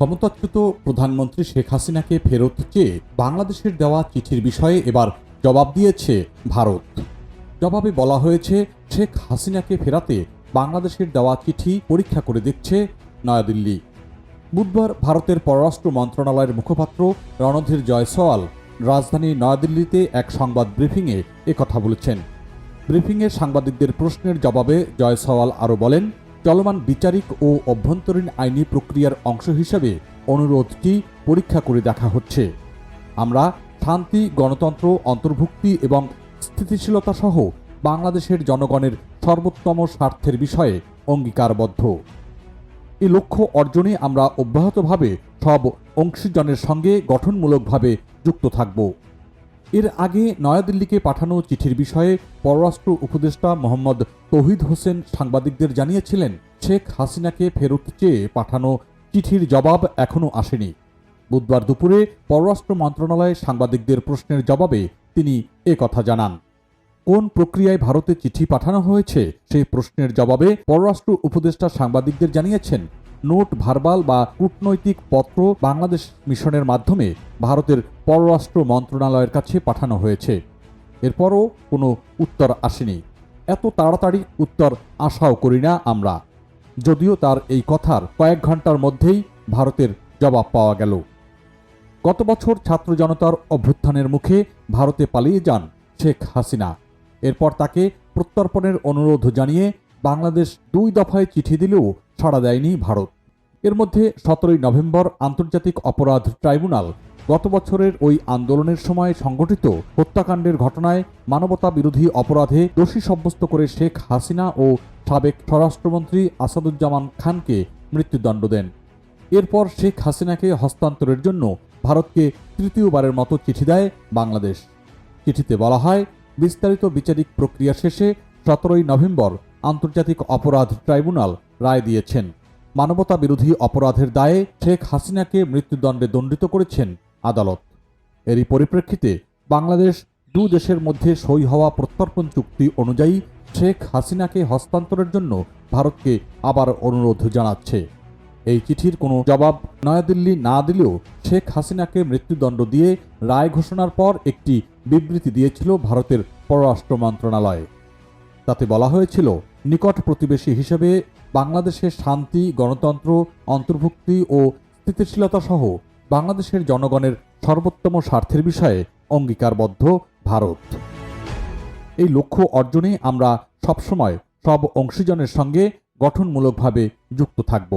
ক্ষমতাচ্যুত প্রধানমন্ত্রী শেখ হাসিনাকে ফেরত চেয়ে বাংলাদেশের দেওয়া চিঠির বিষয়ে এবার জবাব দিয়েছে ভারত। জবাবে বলা হয়েছে, শেখ হাসিনাকে ফেরাতে বাংলাদেশের দেওয়া চিঠি পরীক্ষা করে দেখছে নয়াদিল্লি। বুধবার ভারতের পররাষ্ট্র মন্ত্রণালয়ের মুখপাত্র রণধীর জয়সওয়াল রাজধানী নয়াদিল্লিতে এক সংবাদ ব্রিফিংয়ে একথা বলেছেন। ব্রিফিংয়ে সাংবাদিকদের প্রশ্নের জবাবে জয়সওয়াল আরও বলেন চলমান বিচারিক ও অভ্যন্তরীণ আইনি প্রক্রিয়ার অংশ হিসেবে অনুরোধটি পরীক্ষা করে দেখা হচ্ছে। আমরা শান্তি, গণতন্ত্র, অন্তর্ভুক্তি এবং স্থিতিশীলতা সহ বাংলাদেশের জনগণের সর্বোত্তম স্বার্থের বিষয়ে অঙ্গীকারবদ্ধ। এই লক্ষ্য অর্জনে আমরা অব্যাহতভাবে সব অংশীজনের সঙ্গে গঠনমূলকভাবে যুক্ত থাকব। এর আগে নয়াদিল্লিকে পাঠানো চিঠির বিষয়ে পররাষ্ট্র উপদেষ্টা মোহাম্মদ তৌহিদ হোসেন সাংবাদিকদের জানিয়েছিলেন, শেখ হাসিনাকে ফেরত চেয়ে পাঠানো চিঠির জবাব এখনও আসেনি। বুধবার দুপুরে পররাষ্ট্র মন্ত্রণালয়ে সাংবাদিকদের প্রশ্নের জবাবে তিনি কথা জানান। কোন প্রক্রিয়ায় ভারতে চিঠি পাঠানো হয়েছে, সেই প্রশ্নের জবাবে পররাষ্ট্র উপদেষ্টা সাংবাদিকদের জানিয়েছেন নোট, ভার্বাল বা কূটনৈতিক পত্র বাংলাদেশ মিশনের মাধ্যমে ভারতের পররাষ্ট্র মন্ত্রণালয়ের কাছে পাঠানো হয়েছে। এরপরও কোনো উত্তর আসেনি। এত তাড়াতাড়ি উত্তর আশাও করি না আমরা। যদিও তার এই কথার কয়েক ঘণ্টার মধ্যেই ভারতের জবাব পাওয়া গেল। গত বছর ছাত্র জনতার অভ্যুত্থানের মুখে ভারতে পালিয়ে যান শেখ হাসিনা। এরপর তাকে প্রত্যর্পণের অনুরোধ জানিয়ে বাংলাদেশ দুই দফায় চিঠি দিলেও সাড়া দেয়নি ভারত। এর মধ্যে সতেরোই নভেম্বর আন্তর্জাতিক অপরাধ ট্রাইব্যুনাল গত বছরের ওই আন্দোলনের সময় সংগঠিত হত্যাকাণ্ডের ঘটনায় মানবতা বিরোধী অপরাধে দোষী সাব্যস্ত করে শেখ হাসিনা ও সাবেক স্বরাষ্ট্রমন্ত্রী আসাদুজ্জামান খানকে মৃত্যুদণ্ড দেন। এরপর শেখ হাসিনাকে হস্তান্তরের জন্য ভারতকে তৃতীয়বারের মতো চিঠি দেয় বাংলাদেশ। চিঠিতে বলা হয়, বিস্তারিত বিচারিক প্রক্রিয়া শেষে সতেরোই নভেম্বর আন্তর্জাতিক অপরাধ ট্রাইব্যুনাল রায় দিয়েছেন। মানবতা বিরোধী অপরাধের দায়ে শেখ হাসিনাকে মৃত্যুদণ্ডে দণ্ডিত করেছেন আদালত। এরই পরিপ্রেক্ষিতে বাংলাদেশ দু দেশের মধ্যে সই হওয়া প্রত্যর্পণ চুক্তি অনুযায়ী শেখ হাসিনাকে হস্তান্তরের জন্য ভারতকে আবার অনুরোধ জানাচ্ছে। এই চিঠির কোনো জবাব নয়াদিল্লি না দিলেও শেখ হাসিনাকে মৃত্যুদণ্ড দিয়ে রায় ঘোষণার পর একটি বিবৃতি দিয়েছিল ভারতের পররাষ্ট্র মন্ত্রণালয়। তাতে বলা হয়েছিল, নিকট প্রতিবেশী হিসেবে বাংলাদেশের শান্তি, গণতন্ত্র, অন্তর্ভুক্তি ও স্থিতিশীলতা সহ বাংলাদেশের জনগণের সর্বোত্তম স্বার্থের বিষয়ে অঙ্গীকারবদ্ধ ভারত। এই লক্ষ্য অর্জনে আমরা সবসময় সব অংশীজনের সঙ্গে গঠনমূলকভাবে যুক্ত থাকব।